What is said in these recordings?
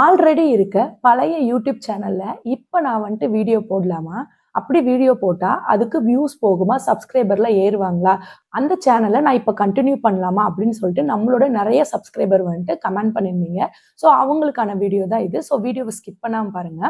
Already இருக்க பழைய YouTube சேனல்ல இப்போ நான் வந்துட்டு வீடியோ போடலாமா? அப்படி வீடியோ போட்டால் அதுக்கு வியூஸ் போகுமா? சப்ஸ்கிரைபர்ல ஏறுவாங்களா? அந்த சேனலை நான் இப்போ கண்டினியூ பண்ணலாமா? அப்படின்னு சொல்லிட்டு நம்மளோட நிறைய சப்ஸ்கிரைபர் வந்துட்டு கமெண்ட் பண்ணியிருந்தீங்க ஸோ அவங்களுக்கான வீடியோ தான் இது. ஸோ வீடியோவை ஸ்கிப் பண்ணாமல் பாருங்க.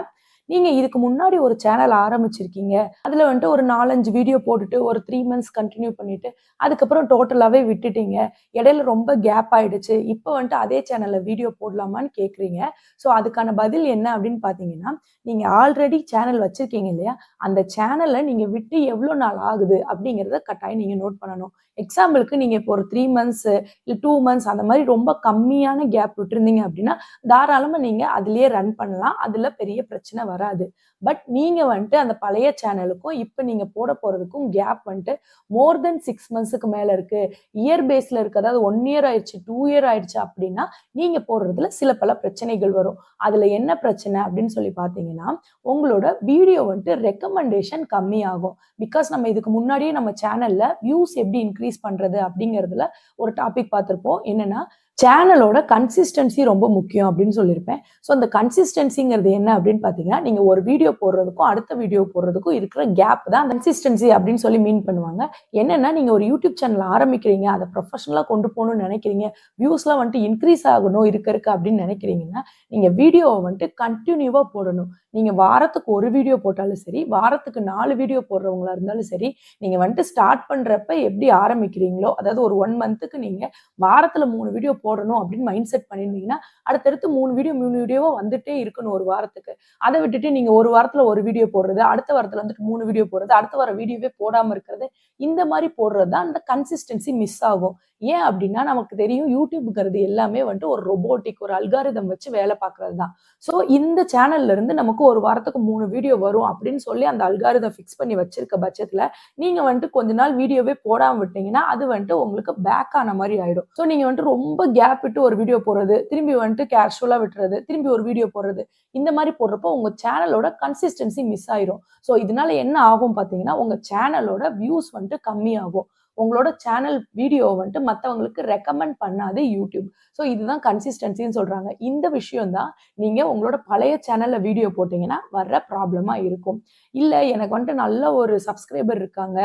நீங்க இதுக்கு முன்னாடி ஒரு சேனல் ஆரம்பிச்சிருக்கீங்க. அதுல வந்துட்டு ஒரு நாலஞ்சு வீடியோ போட்டுட்டு ஒரு த்ரீ மந்த்ஸ் கண்டினியூ பண்ணிட்டு அதுக்கப்புறம் டோட்டலாவே விட்டுட்டீங்க. இடையில ரொம்ப கேப் ஆயிடுச்சு. இப்போ வந்துட்டு அதே சேனல்ல வீடியோ போடலாமான்னு கேக்குறீங்க. ஸோ அதுக்கான பதில் என்ன அப்படின்னு பாத்தீங்கன்னா நீங்க ஆல்ரெடி சேனல் வச்சிருக்கீங்க இல்லையா? அந்த சேனலை நீங்க விட்டு எவ்வளோ நாள் ஆகுது அப்படிங்கிறத கட்டாயம் நீங்க நோட் பண்ணணும். எக்ஸாம்பிளுக்கு நீங்க இப்போ ஒரு த்ரீ மந்த்ஸ் இல்லை டூ மந்த்ஸ் அந்த மாதிரி ரொம்ப கம்மியான கேப் விட்டுருந்தீங்க அப்படின்னா தாராளமா நீங்க அதுலயே ரன் பண்ணலாம். அதுல பெரிய பிரச்சனை வராது. பட் நீங்க வந்துட்டு அந்த பழைய சேனலுக்கும் இப்போ நீங்க போட போறதுக்கும் கேப் வந்துட்டு மோர் தென் சிக்ஸ் மந்த்ஸுக்கு மேல இருக்கு. இயர் பேஸ்ல இருக்கு. அதாவது ஒன் இயர் ஆயிடுச்சு டூ இயர் ஆயிடுச்சு அப்படின்னா நீங்க போடுறதுல சில பல பிரச்சனைகள் வரும். அதுல என்ன பிரச்சனை அப்படின்னு சொல்லி பாத்தீங்கன்னா உங்களோட வீடியோ வந்துட்டு ரெக்கமெண்டேஷன் கம்மியாகும். பிகாஸ் நம்ம இதுக்கு முன்னாடியே நம்ம சேனல்ல வியூஸ் எப்படி இன்க்ரீஸ் பண்றது அப்படிங்கிறதுல ஒரு டாபிக் பார்த்துருப்போம். என்னன்னா சேனலோட கன்சிஸ்டன்சி ரொம்ப முக்கியம் அப்படின்னு சொல்லியிருப்பேன். ஸோ அந்த கன்சிஸ்டன்சிங்கிறது என்ன அப்படின்னு பார்த்தீங்கன்னா நீங்கள் ஒரு வீடியோ போடுறதுக்கும் அடுத்த வீடியோ போடுறதுக்கும் இருக்கிற கேப் தான் கன்சிஸ்டன்சி அப்படின்னு சொல்லி மீன் பண்ணுவாங்க. என்னென்னா நீங்கள் ஒரு யூடியூப் சேனல் ஆரம்பிக்கிறீங்க அதை ப்ரொஃபஷனலாக கொண்டு போகணும்னு நினைக்கிறீங்க வியூஸ்லாம் வந்துட்டு இன்க்ரீஸ் ஆகணும் இருக்க இருக்க அப்படின்னு நினைக்கிறீங்கன்னா நீங்கள் வீடியோவை வந்துட்டு கண்டினியூவாக போடணும். நீங்கள் வாரத்துக்கு ஒரு வீடியோ போட்டாலும் சரி வாரத்துக்கு நாலு வீடியோ போடுறவங்களா இருந்தாலும் சரி நீங்கள் வந்துட்டு ஸ்டார்ட் பண்ணுறப்ப எப்படி ஆரம்பிக்கிறீங்களோ அதாவது ஒரு ஒன் மந்த்துக்கு நீங்கள் வாரத்தில் மூணு வீடியோ போடணும் அப்படின்னு மைண்ட் செட் பண்ணியிருந்தீங்கன்னா அடுத்தடுத்து மூணு வீடியோ மூணு வீடியோவோ வந்துட்டே இருக்கணும் ஒரு வாரத்துக்கு. அதை விட்டுட்டு நீங்கள் ஒரு வாரத்தில் ஒரு வீடியோ போடுறது அடுத்த வாரத்தில் வந்துட்டு மூணு வீடியோ போடுறது அடுத்த வாரம் வீடியோவே போடாமல் இருக்கிறது இந்த மாதிரி போடுறது தான் அந்த கன்சிஸ்டன்சி மிஸ் ஆகும். ஏன் அப்படின்னா நமக்கு தெரியும் யூடியூப்ங்கிறது எல்லாமே வந்துட்டு ஒரு ரொபோட்டிக் ஒரு அல்காரிதம் வச்சு வேலை பார்க்கறது தான் ஸோ இந்த சேனல்ல இருந்து நமக்கு ஒரு வாரத்துக்கு மூணு வீடியோ வரும் அப்படின்னு சொல்லி அந்த அல்காரிதம் ஃபிக்ஸ் பண்ணி வச்சிருக்க பட்சத்தில் நீங்க வந்துட்டு கொஞ்ச நாள் வீடியோவே போடாம விட்டீங்கன்னா அது வந்துட்டு உங்களுக்கு பேக் ஆன மாதிரி ஆயிடும். ஸோ நீங்க வந்துட்டு ரொம்ப கேப் விட்டு ஒரு வீடியோ போடுறது திரும்பி வந்துட்டு கேஷுவலா விட்டுறது திரும்பி ஒரு வீடியோ போடுறது இந்த மாதிரி போடுறப்போ உங்க சேனலோட கன்சிஸ்டன்சி மிஸ் ஆயிரும். ஸோ இதனால என்ன ஆகும் பார்த்தீங்கன்னா உங்க சேனலோட வியூஸ் வந்துட்டு கம்மியாகும். உங்களோட சேனல் வீடியோ வந்துட்டு மற்றவங்களுக்கு ரெக்கமெண்ட் பண்ணாது யூடியூப் ஸோ இதுதான் கன்சிஸ்டன்சின்னு சொல்கிறாங்க இந்த விஷயம் தான் நீங்கள் உங்களோட பழைய சேனலில் வீடியோ போட்டிங்கன்னா வர்ற ப்ராப்ளமாக இருக்கும். இல்லை எனக்கு வந்துட்டு நல்ல ஒரு சப்ஸ்கிரைபர் இருக்காங்க.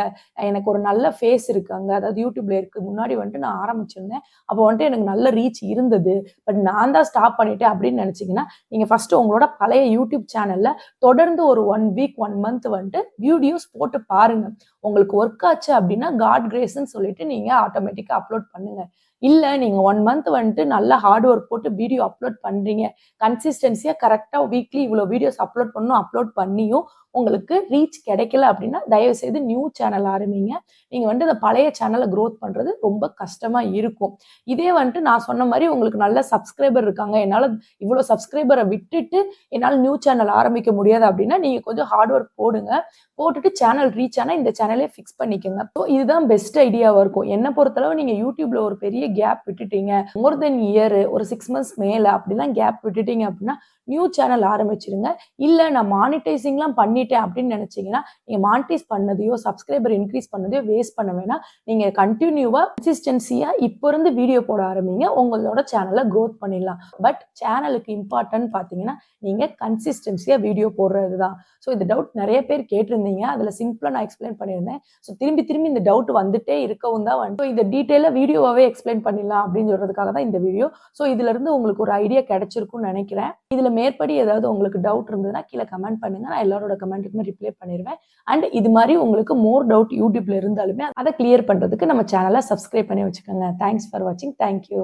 எனக்கு ஒரு நல்ல ஃபேஸ் இருக்காங்க. அதாவது யூடியூப்ல இருக்கு. முன்னாடி வந்துட்டு நான் ஆரம்பிச்சிருந்தேன். அப்போ வந்துட்டு எனக்கு நல்ல ரீச் இருந்தது. பட் நான் தான் ஸ்டாப் பண்ணிட்டேன் அப்படின்னு நினச்சிங்கன்னா நீங்கள் ஃபஸ்ட்டு உங்களோட பழைய யூடியூப் சேனலில் தொடர்ந்து ஒரு ஒன் வீக் ஒன் மந்த் வந்துட்டு வீடியோஸ் போட்டு பாருங்கள் உங்களுக்கு ஒர்க் ஆச்சு அப்படின்னா காட் கிரேஸ்ன்னு சொல்லிட்டு நீங்க ஆட்டோமேட்டிக்கா அப்லோட் பண்ணுங்க. இல்லை நீங்கள் ஒன் மந்த் வந்துட்டு நல்ல ஹார்ட் ஒர்க் போட்டு வீடியோ அப்லோட் பண்ணுறீங்க கன்சிஸ்டன்சியாக கரெக்டாக வீக்லி இவ்வளோ வீடியோஸ் அப்லோட் பண்ணணும் அப்லோட் பண்ணியும் உங்களுக்கு ரீச் கிடைக்கல அப்படின்னா தயவு செய்து நியூ சேனல் ஆரம்பிங்க. நீங்கள் வந்துட்டு அந்த பழைய சேனலை க்ரோத் பண்ணுறது ரொம்ப கஷ்டமாக இருக்கும். இதே வந்துட்டு நான் சொன்ன மாதிரி உங்களுக்கு நல்ல சப்ஸ்கிரைபர் இருக்காங்க. என்னால் இவ்வளோ சப்ஸ்கிரைபரை விட்டுட்டு என்னால் நியூ சேனல் ஆரம்பிக்க முடியாது அப்படின்னா நீங்கள் கொஞ்சம் ஹார்ட் ஒர்க் போடுங்க. போட்டுட்டு சேனல் ரீச் ஆனால் இந்த சேனலே ஃபிக்ஸ் பண்ணிக்கோங்க. ஸோ இதுதான் பெஸ்ட் ஐடியாவாக இருக்கும். என்னை பொறுத்தளவு நீங்கள் யூடியூப்ல ஒரு பெரிய கேப் விட்டுட்டீங்க? மோர் தென் இயர் ஒரு சிக்ஸ் மந்த்ஸ் மேலே அப்படிலாம் கேப் விட்டுட்டீங்க அப்படின்னா நியூ சேனல் ஆரம்பிச்சிருங்க. இல்லை நான் மானிட்டைசிங்லாம் பண்ணிட்டேன் அப்படின்னு நினச்சிங்கன்னா நீங்கள் மானிட்டைஸ் பண்ணதையோ சப்ஸ்கிரைபர் இன்க்ரீஸ் பண்ணதையோ வேஸ்ட் பண்ண வேணாம். நீங்கள் கண்டினியூவாக கன்சிஸ்டன்சியாக இப்போ இருந்து வீடியோ போட ஆரம்பிங்க. உங்களோட சேனலை க்ரோத் பண்ணிடலாம். பட் சேனலுக்கு இம்பார்ட்டன்ட் பார்த்தீங்கன்னா நீங்கள் கன்சிஸ்டன்சியாக வீடியோ போடுறது தான் ஸோ இந்த டவுட் நிறைய பேர் கேட்டிருந்தீங்க. அதில் சிம்பிளாக நான் எக்ஸ்பிளைன் பண்ணியிருந்தேன். ஸோ திரும்பி திரும்பி இந்த டவுட் வந்துட்டே இருக்கவும் தான் வந்துட்டு இந்த டீட்டெயிலாக வீடியோவாகவே எக்ஸ்பிளைன் பண்ணிடலாம் அப்படின்னு சொல்கிறதுக்காக தான் இந்த வீடியோ ஸோ இதுலேருந்து உங்களுக்கு ஒரு ஐடியா கிடைச்சிருக்கும்னு நினைக்கிறேன். இதில் மேற்படி ஏதாவது உங்களுக்கு டவுட் இருந்ததுன்னா கீழே கமெண்ட் பண்ணுங்க. நான் எல்லாரோட கமெண்ட்டுக்குமே ரிப்ளை பண்ணிடுவேன். அண்ட் இது மாதிரி உங்களுக்கு மோர் டவுட் யூடியூப்ல இருந்தாலுமே அதை கிளியர் பண்ணுறதுக்கு நம்ம சேனலை சப்ஸ்கிரைப் பண்ணி வச்சுக்கோங்க. தேங்க்ஸ் ஃபார் வாட்சிங் தேங்க்யூ